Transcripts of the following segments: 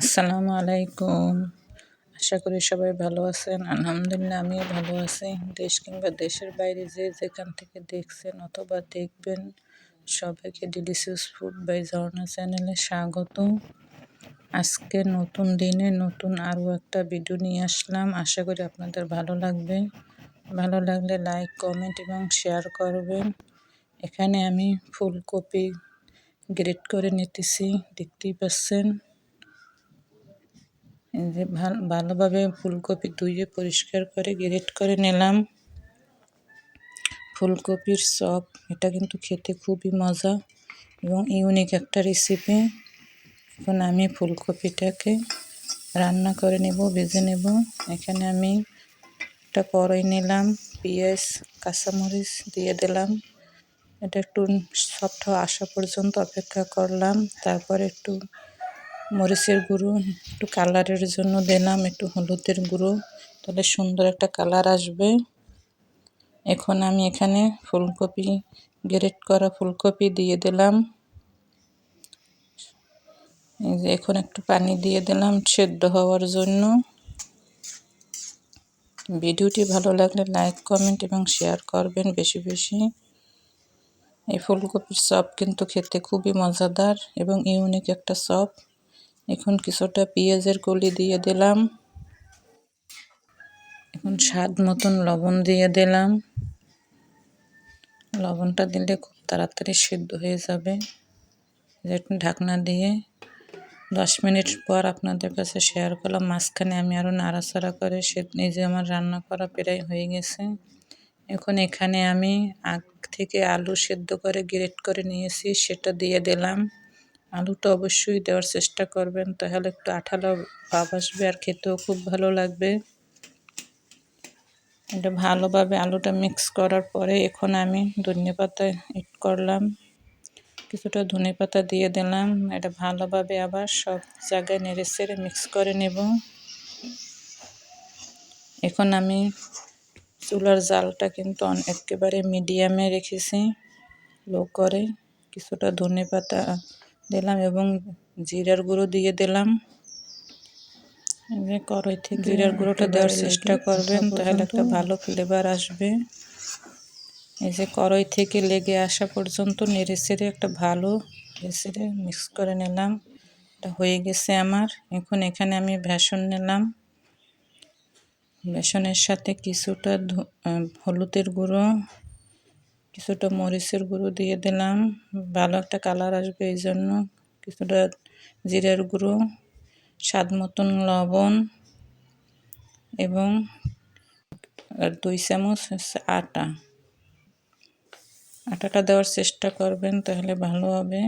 আসসালামু আলাইকুম। আশা করি সবাই ভালো আছেন। আলহামদুলিল্লাহ, আমিও ভালো আছি। দেশ কিংবা দেশের বাইরে যে যেখান থেকে দেখছেন অথবা দেখবেন, সবাইকে ডিলিশিয়াস ফুড বাই ঝর্ণা চ্যানেলে স্বাগত। আজকে নতুন দিনে নতুন আরও একটা ভিডিও নিয়ে আসলাম। আশা করি আপনাদের ভালো লাগবে। ভালো লাগলে লাইক কমেন্ট এবং শেয়ার করবেন। এখানে আমি ফুলকপি গ্রেড করে নিতেছি, দেখতেই পাচ্ছেন। যে ভালোভাবে ফুলকপি ধুয়ে পরিষ্কার করে গ্রেট করে নিলাম। ফুলকপির চপ, এটা কিন্তু খেতে খুবই মজা এবং ইউনিক একটা রেসিপি এখন আমি ফুলকপিটাকে রান্না করে নেব, ভেজে নেব। এখানে আমি একটা কড়াই নিলাম, পেঁয়াজ, কাঁচামরিচ দিয়ে দিলাম। এটা একটু সফট আসা পর্যন্ত অপেক্ষা করলাম, তারপর একটু মরিচের গুঁড়ো, একটু কালারের জন্য দিলাম, একটু হলুদের গুঁড়ো, তাহলে সুন্দর একটা কালার আসবে। এখন আমি এখানে ফুলকপি, গ্রেট করা ফুলকপি দিয়ে দিলাম। যে এখন একটু পানি দিয়ে দিলাম সেদ্ধ হওয়ার জন্য। ভিডিওটি ভালো লাগলে লাইক, কমেন্ট এবং শেয়ার করবেন বেশি বেশি। এই ফুলকপির চপ কিন্তু খেতে খুবই মজাদার এবং ইউনিক একটা চপ। এখন কিছুটা পেঁয়াজের কলি দিয়ে দিলাম। এখন স্বাদ মতন লবণ দিয়ে দিলাম। লবণটা দিলে খুব তাড়াতাড়ি সিদ্ধ হয়ে যাবে। ঢাকনা দিয়ে দশ মিনিট পর আপনাদের কাছে শেয়ার করলাম। মাঝখানে আমি আরও নাড়াচাড়া করে সে নিজে আমার রান্না করা প্রায় হয়ে গেছে। এখন এখানে আমি আগ থেকে আলু সেদ্ধ করে গ্রেট করে নিয়েছি, সেটা দিয়ে দিলাম। আলুটা অবশ্যই দেওয়ার চেষ্টা করবেন, তাহলে একটু আঠালো ভাব আসবে আর খেতেও খুব ভালো লাগবে। এটা ভালোভাবে আলুটা মিক্স করার পরে এখন আমি ধনে পাতা এড করলাম। কিছুটা ধনে পাতা দিয়ে দিলাম, এটা ভালোভাবে আবার সব জায়গায় নেড়ে চেড়ে মিক্স করে নেব। এখন আমি চুলার জালটা কিন্তু একেবারে মিডিয়ামে রেখেছি লো করে কিছুটা ধনে পাতা দিলাম এবং জিরার গুঁড়ো দিয়ে দিলাম। কড়াই থেকে জিরার গুঁড়োটা দেওয়ার চেষ্টা করবেন তাহলে একটা ভালো ফ্লেভার আসবে। এই যে কড়াই থেকে লেগে আসা পর্যন্ত নেড়ে চেড়ে একটা ভালো নেড়ে মিক্স করে নিলাম। এটা হয়ে গেছে আমার। এখন এখানে আমি বেসন নিলাম। বেসনের সাথে কিছুটা হলুদের গুঁড়ো কিছুটা মরিচের গুঁড়ো দিয়ে দিলাম। ভালো একটা কালার আসবে এই জন্য কিছুটা জিরের গুঁড়ো, স্বাদ মতন লবণ এবং দুই চামচ আটা। আটাটা দেওয়ার চেষ্টা করবেন তাহলে ভালো হবে।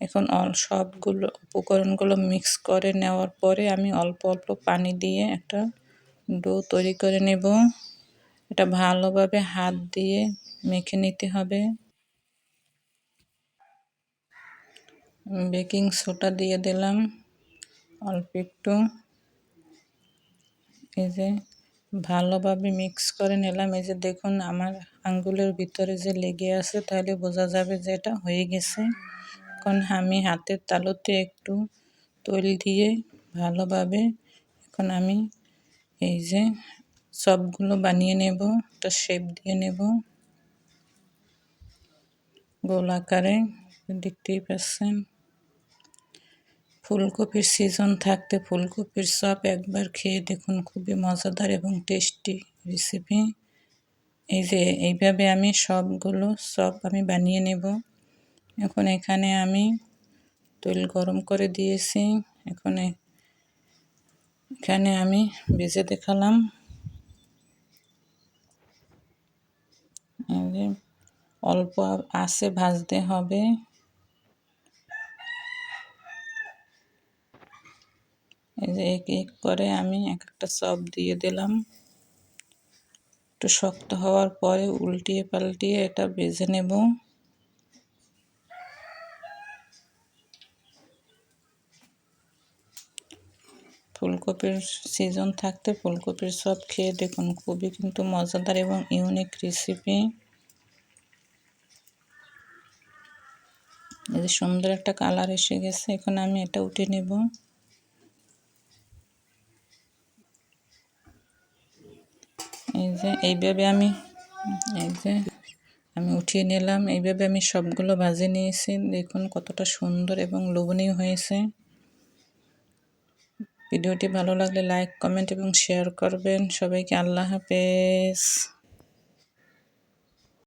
এখন অল সবগুলো উপকরণগুলো মিক্স করে নেওয়ার পরে আমি অল্প অল্প পানি দিয়ে একটা ডো তৈরি করে নেব। এটা ভালোভাবে হাত দিয়ে মেখে নিতে হবে। বেকিং সোডা দিয়ে দিলাম, অল্প একটু। এই যে ভালোভাবে মিক্স করে নিলাম। এই যে দেখুন, আমার আঙ্গুলের ভিতরে যে লেগে আছে, তাহলে বোঝা যাবে যে এটা হয়ে গেছে। এখন আমি হাতের তালুতে একটু তৈল দিয়ে ভালোভাবে এখন আমি এই যে সবগুলো বানিয়ে নেব, একটা শেপ দিয়ে নেব। গোল আকারে, দেখতেই পাচ্ছেন। ফুলকপির সিজন থাকতে ফুলকপির চপ একবার খেয়ে দেখুন, খুবই মজাদার এবং টেস্টি রেসিপি এই যে, এইভাবে আমি সবগুলো চপ আমি বানিয়ে নেব। এখন এখানে আমি তেল গরম করে দিয়েছি। এখন এখানে আমি ভেজে দেখালাম। অল্প আছে, ভাজতে হবে। এই যে এক এক করে আমি এক একটা চপ দিয়ে দিলাম। একটু শক্ত হওয়ার পরে উল্টিয়ে পাল্টিয়ে এটা ভেজে নেব। ফুলকপির সিজন থাকতে ফুলকপির সব খেয়ে দেখুন, খুবই কিন্তু মজাদার এবং ইউনিক রেসিপি এই যে সুন্দর একটা কালার এসে গেছে, এখন আমি এটা উঠে নেব। এই যে, এইভাবে আমি, এই যে আমি উঠিয়ে নিলাম। এইভাবে আমি সবগুলো ভাজে নিয়েছি। দেখুন কতটা সুন্দর এবং লোভনীয় হয়েছে। ভিডিওটি ভালো লাগলে লাইক, কমেন্ট এবং শেয়ার করবেন। সবাইকে আল্লাহ হাফেজ।